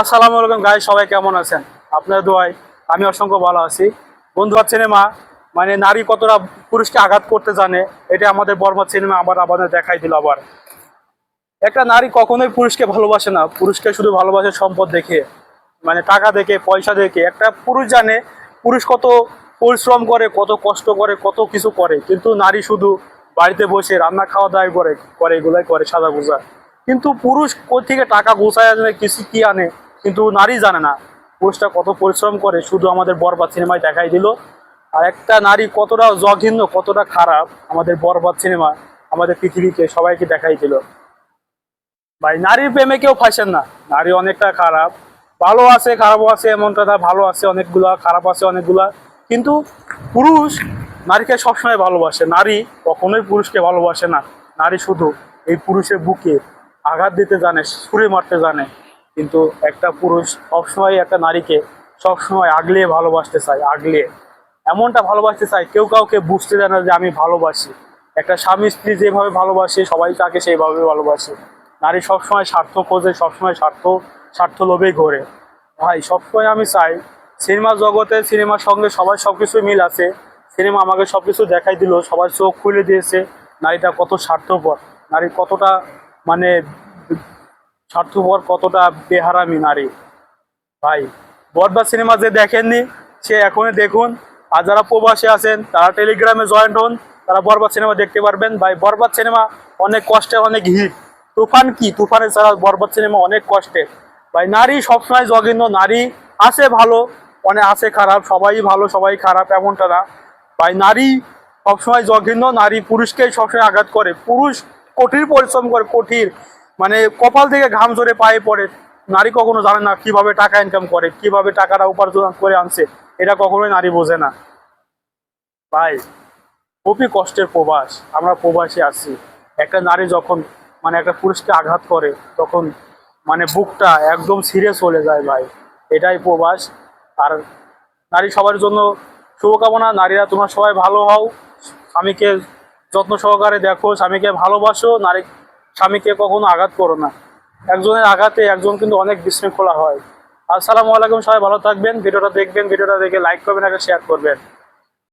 আসসালামু আলাইকুম গাই সবাই কেমন আছেন? আপনার দোয়াই আমি অসংখ্য ভালো আছি। বন্ধু সিনেমা মানে নারী কতটা পুরুষকে আঘাত করতে জানে, এটা আমাদের বর্মা সিনেমা আবার আমাদের দেখাই দিল আবার। একটা নারী কখনোই পুরুষকে ভালোবাসে না, পুরুষকে শুধু ভালোবাসে সম্পদ দেখে মানে টাকা দেখে, পয়সা দেখে। একটা পুরুষ জানে পুরুষ কত পরিশ্রম করে, কত কষ্ট করে, কত কিছু করে, কিন্তু নারী শুধু বাড়িতে বসে রান্না খাওয়া দাওয়া করে করে, এগুলাই করে সাদা বোঝা কিন্তু পুরুষ কোথ থেকে টাকা গোছায় আনে কিছু কি আনে? কিন্তু নারী জানে না। পুরুষটা কত পরিশ্রম করে, শুধু আমাদের বরবাদ সিনেমায় দেখাই দিল। আর একটা নারী কতটা জঘন্য, কতটা খারাপ আমাদের বরবাদ সিনেমা আমাদের পৃথিবীকে সবাইকে দেখাই দিল। ভাই, নারীর প্রেমে কেউ ফাঁসেন না। নারী অনেকটা খারাপ। ভালো আছে, খারাপও আছে, এমনটা না, ভালো আছে অনেকগুলা, খারাপ আছে অনেকগুলা। কিন্তু পুরুষ নারীকে সবসময় ভালোবাসে। নারী কখনোই পুরুষকে ভালোবাসে না। নারী শুধু এই পুরুষের বুকে আঘাত দিতে জানে, ছুঁড়ে মারতে জানে। কিন্তু একটা পুরুষ সবসময় একটা নারীকে সবসময় আগলিয়ে ভালোবাসতে চায় আগলিয়ে এমনটা ভালোবাসতে চায়, কেউ কাউকে বুঝতে দেয় না যে আমি ভালোবাসি। একটা স্বামী স্ত্রী যেভাবে ভালোবাসে, সবাই তাকে সেইভাবে ভালোবাসে। নারী সবসময় স্বার্থ খোঁজে, সবসময় স্বার্থ স্বার্থ লোভেই ঘোরে। ভাই, সবসময় আমি চাই সিনেমা জগতে, সিনেমার সঙ্গে সবাই সব কিছু মিল আছে। সিনেমা আমাকে সব কিছু দেখাই দিল, সবার চোখ খুলে দিয়েছে। নারীটা কত স্বার্থপর, নারী কতটা মানে স্বার্থপর কতটা বেহারামি নারী? ভাই বরবাদ সিনেমা যে দেখেননি, সে এখনই দেখুন। আর যারা প্রবাসী আছেন, তারা টেলিগ্রামে জয়েন্ট হন, তারা বরবাদ সিনেমা দেখতে পারবেন। ভাই, বরবাদ সিনেমা অনেক কষ্টে, অনেক হিট। তুফান কি? তুফানের ছাড়া বরবাদ সিনেমা অনেক কষ্টে। ভাই, নারী সবসময় জঘন্য। নারী আছে ভালো অনেক আছে খারাপ, সবাই ভালো, সবাই খারাপ, এমনটা না। ভাই, নারী সবসময় জঘন্য। নারী পুরুষকেই সবসময় আঘাত করে। পুরুষ কঠিন পরিশ্রম করে, কঠিন মানে কপাল থেকে ঘাম জোরে পায়ে পড়ে। নারী কখনো জানে না কীভাবে টাকা ইনকাম করে, কীভাবে টাকাটা উপার্জন করে আনছে। এটা কখনোই নারী বোঝে না। ভাই, খুবই কষ্টের প্রবাস। আমরা প্রবাসে আছি। একটা নারী যখন মানে একটা পুরুষকে আঘাত করে, তখন মানে বুকটা একদম ছিঁড়ে চলে যায় ভাই। এটাই প্রবাস। আর নারী সবার জন্য শুভকামনা। নারীরা, তোমরা সবাই ভালো হও। স্বামীকে যত্ন সহকারে দেখো, স্বামীকে ভালোবাসো। নারী স্বামীকে কখনো আঘাত করো না। একজনের আঘাতে একজন কিন্তু অনেক বিশৃঙ্খলা হয়। আসসালামু আলাইকুম, সবাই ভালো থাকবেন। ভিডিওটা দেখবেন, ভিডিওটা দেখে লাইক করবেন, আগে শেয়ার করবেন।